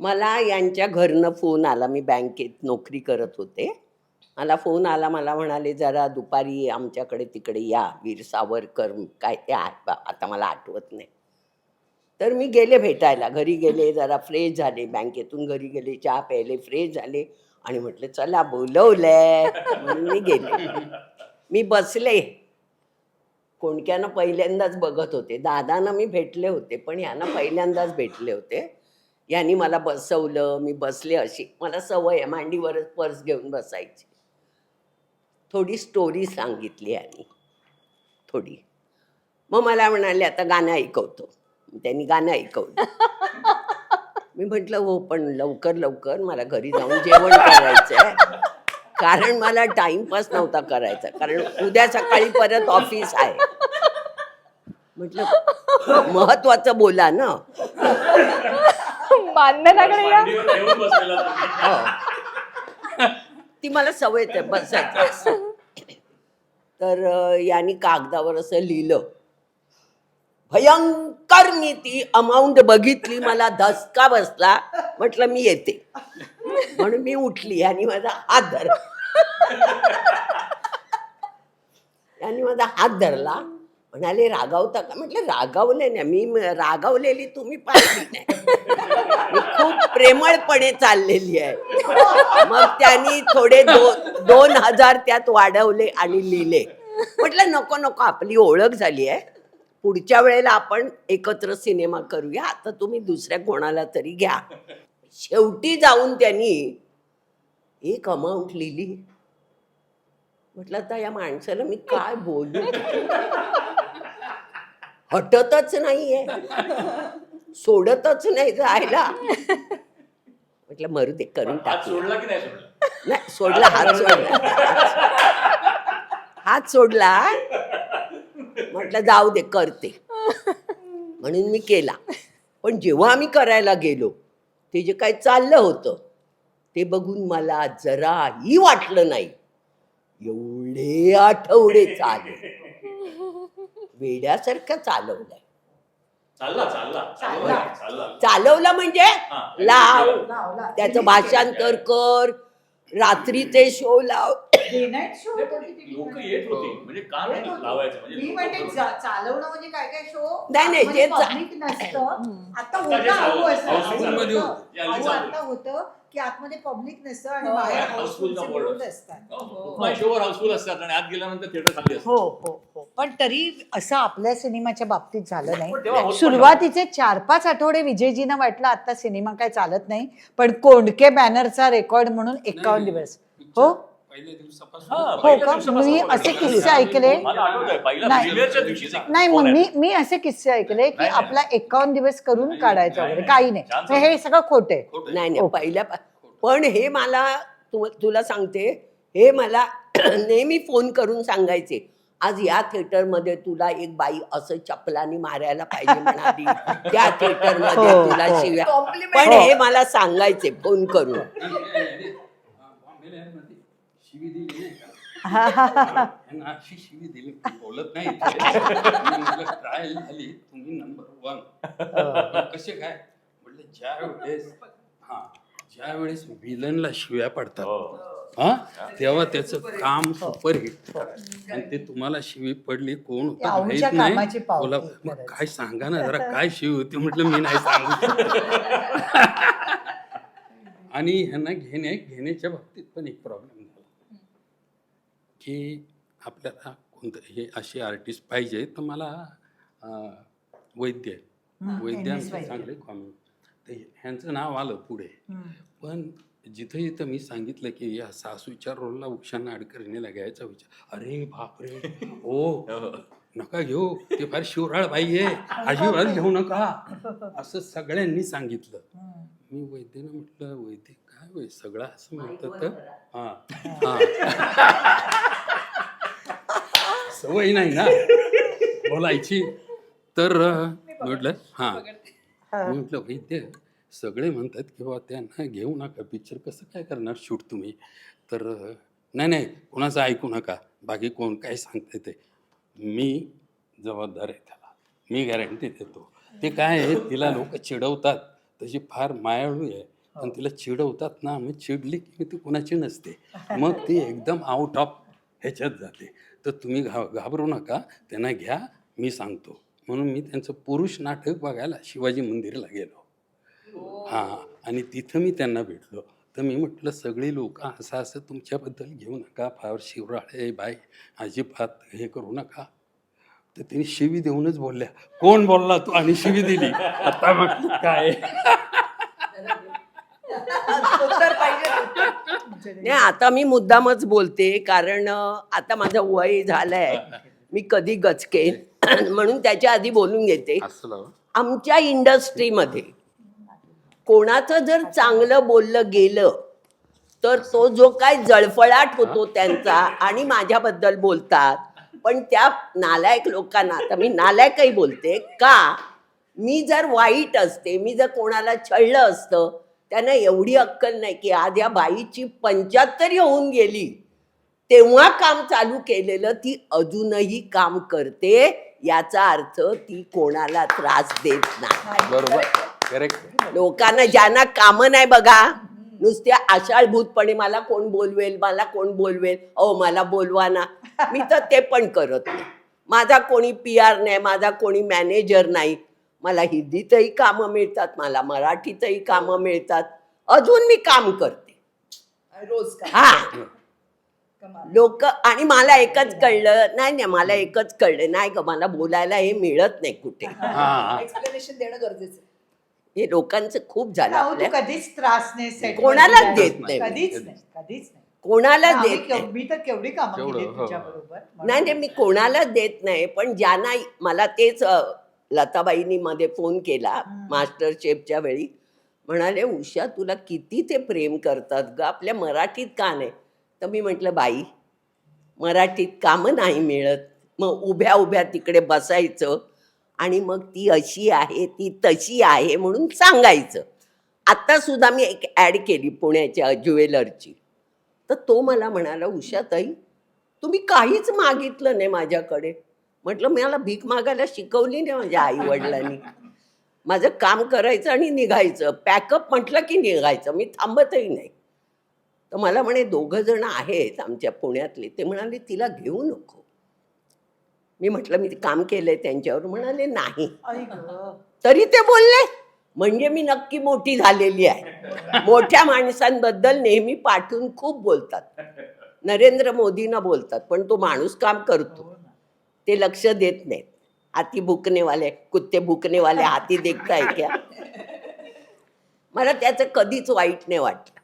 मला यांच्या घरनं फोन आला. मी बँकेत नोकरी करत होते. मला फोन आला. मला म्हणाले जरा दुपारी आमच्याकडे तिकडे या. वीर सावरकर काय ते बा, आता मला आठवत नाही. तर मी गेले भेटायला. घरी गेले जरा फ्रेश झाले. बँकेतून घरी गेले चहा प्यायले फ्रेश झाले. आणि म्हटलं चला बोलवलंय. म्हणून मी गेले. मी बसले. कोणक्यानं पहिल्यांदाच बघत होते. दादांना मी भेटले होते पण यांना पहिल्यांदाच भेटले होते. यांनी मला बसवलं मी बसले अशी. मला सवय आहे मांडीवरच पर्स घेऊन बसायची. थोडी स्टोरी सांगितली यांनी. थोडी. मग मला म्हणाले आता गाणं ऐकवतो. त्यांनी गाणं ऐकवलं. मी म्हटलं हो पण लवकर लवकर. मला घरी जाऊन जेवण करायचं आहे कारण मला टाइमपास नव्हता करायचा. कारण उद्या सकाळी परत ऑफिस आहे. म्हटलं महत्वाचं बोला ना. मान्यताकडे या तो. हो. ती मला सवय आहे बसायचं तर यांनी कागदावर असं लिहिलं. भयंकर मी ती अमाऊंट बघितली मला धसका बसला. म्हटलं मी येते. म्हणून मी उठली आणि माझा हात धरला. यांनी माझा हात धरला. म्हणाले रागावता का? म्हटलं रागावले नाही मी रागावलेली तुम्ही पाहिली नाही. मी खूप प्रेमळपणे चाललेली आहे. मग त्यांनी थोडे दो, दोन हजार त्यात वाढवले आणि लिहिले. म्हटलं नको नको आपली ओळख झाली आहे. पुढच्या वेळेला आपण एकत्र सिनेमा करूया. आता तुम्ही दुसऱ्या कोणाला तरी घ्या. शेवटी जाऊन त्यांनी एक अमाऊंट लिहिली. म्हटलं आता या माणसाला मी काय बोलू? हटतच नाहीये. सोडतच नाही जायला. म्हटलं मरू दे करून टाक सोडला की नाही सोडला? नाही सोडला हात सोडला. हात सोडला. म्हटलं जाऊ दे करते. म्हणून मी केला. पण जेव्हा आम्ही करायला गेलो ते जे काय चाललं होतं ते बघून मला जराही वाटलं नाही. एवढे आठवडे चालले. वेड्यासारखं चालवलंय. चालला चालला. चालला. चालला. चालवलं म्हणजे हा. लाव. लावला. त्याचं भाषांतर कर. रात्रीचे शो लाव. लोक. येत होती. म्हणजे का नाही. लावायचं म्हणजे मी लोकं म्हणते करून- जा- चालवणं म्हणजे काय काय शो नाही, नाही, जे चा- पब्लिक नसतं. आता होतं असं. आता होतं. की आतमध्ये पब्लिक नसतं आणि हो. बाहेर हाऊसफुलचे बोर्ड बोर्ड असतात हो, हो. शोवर हाऊसफुल असतात आणि आत गेल्यानंतर थिएटर खाली असतं हो हो हो. पण तरी असं आपल्या सिनेमाच्या बाबतीत झालं नाही. पण तेव्हा होत पण सुरुवातीचे चार पाच आठवडे विजयजीनं वाटलं आता सिनेमा काय चालत नाही. पण कोंडके बॅनरचा रेकॉर्ड म्हणून एकावन्न दिवस. हो? हा, का? मी असे. किस्से ऐकले मला आठवतंय पहिल्या नाही. प्रीमियरच्या दिवशीच एक नाही phone मग. मी मी असे किस्से ऐकले की नाही. आपला एकावन्न दिवस करून नाही, काढायचं नाही, वगैरे नाही. काही नाही छान तर हे सगळं खोट आहे खोटं आहे. नाही नाही. पहिल्या पण हे मला तु तुला सांगते हे मला नेहमी फोन करून सांगायचे आज या थिएटरमध्ये तुला एक बाई असं चपलानी मारायला पाहिजे म्हणाली त्या थिएटरमध्ये हो, तुला हो. शिव्या. पण हो. मला सांगायचे फोन करून आणि हे- हा, बॉम्बेला आहे ना ती शिवी दिली नाही का? यांना अशी शिवी दिली. बोलत नाही ट्रायल झाली. तुम्ही नंबर वन कसे काय? म्हटलं ज्या वेळेस हा ज्या वेळेस विलनला शिव्या पडतात हो. हा तेव्हा त्याचं काम सुपरहिट आणि ते तुम्हाला शिवी पडली कोण होतं माहीत नाही. बोला मग. काय सांगा ना जरा काय शिवी होती? म्हटलं मी नाही सांगू शकत. आणि ह्यांना घेणे घेण्याच्या बाबतीत पण एक प्रॉब्लेम की आपल्याला कोणतं हे असे आर्टिस्ट पाहिजे तर मला अं, वैद्य वैद्यांचं वैद्य. चांगले कॉमेंट तर ह्यांचं नाव आलं पुढे. पण जिथं इथं मी सांगितलं की या सासूच्या रोलला उषा नाडकर्णीला घ्यायचा विचार. अरे बापरे! हो. नका घेऊ. ते फार शिवराळ बाई आहे. अजिबात घेऊ नका. असं सगळ्यांनी सांगितलं. मी वैद्यनं म्हटलं वैद्य काय वै सगळं असं म्हणतात तर हा. हा. सवय नाही ना। बोलायची तर म्हटलं हा म्हटलं वैद्य सगळे म्हणतात की बाबा त्यांना घेऊ नका पिक्चर कसं काय करणार शूट तुम्ही? तर नाही नाही कोणाचं ऐकू नका बाकी कोण काय सांगते ते. मी जबाबदार आहे त्याला. मी गॅरंटी देतो. ते काय आहे तिला लोक चिडवतात. तशी फार मायाळू आहे. पण तिला चिडवतात ना मग चिडली की ती कुणाची नसते. मग ती एकदम आउट ऑफ ह्याच्यात जाते. तर तुम्ही घा घाबरू नका त्यांना घ्या मी सांगतो. म्हणून मी त्यांचं पुरुष नाटक बघायला शिवाजी मंदिरला गेलो. हां आणि तिथं मी त्यांना भेटलो. तर मी म्हटलं सगळी लोक असं असं तुमच्याबद्दल घेऊ नका फार शिवराळे बाई अजिबात हे करू नका. तर तिने शिवी देऊनच बोलल्या. कोण बोलला तू? आणि शिवी दिली. आता म्हटलं काय? नाही आता मी मुद्दामच बोलते कारण आता माझं वय झालंय. मी कधी गचके म्हणून त्याच्या आधी बोलून घेते. आमच्या इंडस्ट्रीमध्ये कोणाचं जर चांगलं बोललं गेलं तर तो जो काय जळफळाट होतो त्यांचा आणि माझ्याबद्दल बोलतात. पण त्या नालायक लोकांना आता मी नालायकही बोलते का? मी जर वाईट असते मी जर कोणाला छळलं असतं त्यांना एवढी अक्कल नाही की आज या बाईची पंच्याहत्तरी होऊन गेली. तेव्हा काम चालू केलेलं ती अजूनही काम करते याचा अर्थ ती कोणाला त्रास देत नाही. बरोबर. करेक्ट लोकांना ज्यांना कामं नाही बघा नुसत्या आशाळभूतपणे मला कोण बोलवेल मला कोण बोलवेल अहो मला बोलवा ना. मी तर ते पण करत नाही. माझा कोणी पी आर नाही माझा कोणी मॅनेजर नाही. मला हिंदीतही कामं मिळतात मला मराठीतही कामं मिळतात अजून मी काम करते रोज हा कमाल. लोक आणि मला एकच कळलं नाही नाही मला एकच कळलं नाही ग मला बोलायला हे मिळत नाही कुठे हा एक्सप्लेनेशन देणं गरजेचं आहे. हे लोकांचं खूप झालं आपल्या कधीच त्रास नाही कोणालाच. देत नाही. कधीच नाही कधीच नाही कोणाला देत नाही मी तर केवढी कामं केली हो. नाही नाही मी कोणाला देत नाही पण ज्यांना मला तेच लताबाईंनी मध्ये फोन केला. मास्टर शेफच्या वेळी. म्हणाले उषा तुला किती ते प्रेम करतात ग? आपल्या मराठीत का नाही? तर मी म्हटलं बाई मराठीत कामं नाही मिळत. मग उभ्या उभ्या तिकडे बसायचं आणि मग ती अशी आहे ती तशी आहे म्हणून सांगायचं. आत्ता सुद्धा मी एक ॲड केली पुण्याच्या ज्वेलरची तर तो मला म्हणाला उषाताई तुम्ही काहीच मागितलं नाही माझ्याकडे. म्हटलं मला भीक मागायला शिकवली नाही माझ्या आई वडिलांनी माझं काम करायचं आणि निघायचं. पॅकअप म्हटलं की निघायचं. मी थांबतही नाही. तर मला म्हणे दोघं जण आहेत आमच्या पुण्यातले. ते म्हणाले तिला घेऊ नको. मी म्हटलं मी काम केलंय त्यांच्यावर. म्हणाले नाही. तरी ते बोलले. म्हणजे मी नक्की मोठी झालेली आहे. मोठ्या माणसांबद्दल नेहमी पाठवून खूप बोलतात. नरेंद्र मोदींना बोलतात पण तो माणूस काम करतो. ते लक्ष देत नाहीत. हाती भुकणेवाले कुत्ते भुकणेवाले हाती देखताय क्या मला त्याचं कधीच वाईट नाही वाटलं.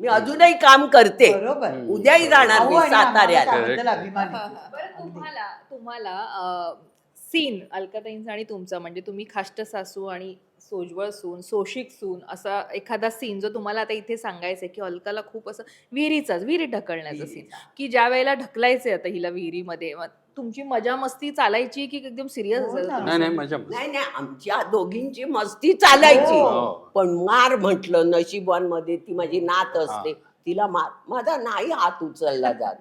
मी अजूनही काम करते. बरोबर. उद्याही जाणार मी त्याबद्दल अभिमान. आहे. बरं तुम्हाला तुम्हाला सीन अलकाताईंचा आणि तुमचा म्हणजे तुम्ही खाष्ट सासू आणि सोजवळ सून सोशिक सून असा एखादा सीन जो तुम्हाला आता इथे सांगायचा आहे की अलकाला खूप असं विहिरीचाच विहिरीत ढकलण्याचं सीन. की ज्या वेळेला ढकलायचे आता हिला विहिरीमध्ये मग तुमची मजा मस्ती चालायची की एकदम सिरियस हो ना. नाही नाही मजा मस्त. नाही नाही आमच्या दोघींची मस्ती चालायची हो. पण मार म्हटलं नशिबांमध्ये ती माझी नात असते तिला मार माझा नाही हात उचलला जात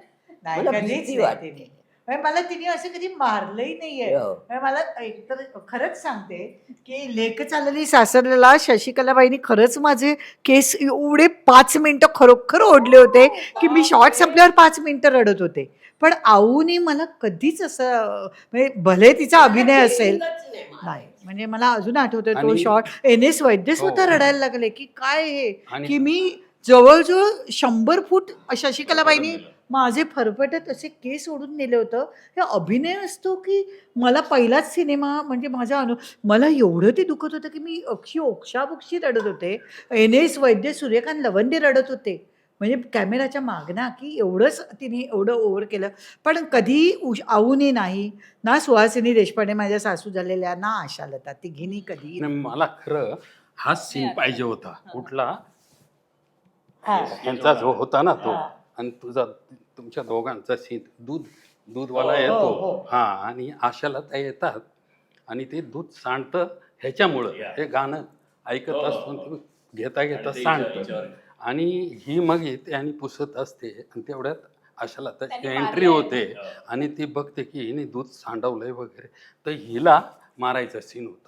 मला भीती वाटते. म्हणजे मला तिने असं कधी मारलंही नाहीये. हो. म्हणजे मला एकतर खरंच सांगते की लेख चाललेली सासरलेला शशिकलाबाईंनी खरंच माझे केस एवढे पाच मिनिटं खरोखर ओढले होते की मी शॉर्ट संपल्यावर पाच मिनिटं रडत होते. पण आऊने मला कधीच असं म्हणजे भले तिचा अभिनय असेल. नाही म्हणजे मला अजून आठवतोय तो आणि- शॉर्ट. एन एस वैद्य स्वतः हो. रडायला लागले की काय हे? आणि की मी जवळजवळ शंभर फूट शशिकलाबाईंनी माझे फरफटत असे केस ओढून नेले होतं. हे अभिनय असतो की मला पहिलाच सिनेमा म्हणजे माझा अनु मला एवढं ते दुखत होतं की मी अक्षी ओक्षाबुक्षी रडत होते. एन एस वैद्य सूर्यकांत लवंडे रडत होते. म्हणजे कॅमेराच्या मागना की एवढंच तिने एवढं ओव्हर केलं. पण कधी उश आऊने नाही ना सुहासिनी देशपांडे माझ्या सासू झालेल्या ना आशालता. तिघींनी कधी मला खरं हा. सीन पाहिजे होता. कुठला? हा. यांचा जो होता ना तो. आणि तुझा तुमच्या दोघांचा सीन दूध दूधवाला हो, हो, येतो. हो. हा आणि आशाला त्या येतात. आणि ते दूध सांडतं ह्याच्यामुळं. हे गाणं ऐकत असतो. ते घेता घेता सांडतं. आणि ही मग येते आणि पुसत असते. आणि तेवढ्यात आशाला त्याची एंट्री. होते. आणि ती बघते की हिने दूध सांडवलंय वगैरे. तर हिला मारायचा सीन होता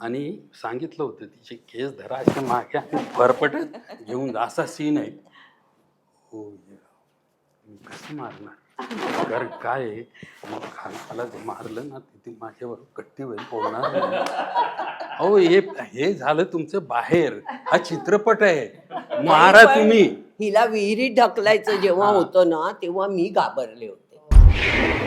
आणि सांगितलं होतं तिचे केस धरा अशा मागे आणि फरफटत घेऊन जा. असा सीन आहे. हो ये. मी कसं मारणार कारण काय आहे, मग खानाला जे मारलं ना तिथे माझ्यावर कट्टी होईल बोलणार नाही. अहो हे हे झालं तुमचं बाहेर हा चित्रपट आहे मारा पण तुम्ही हिला विहिरीत ढकलायचं जेव्हा हा. होतं ना तेव्हा मी घाबरले होते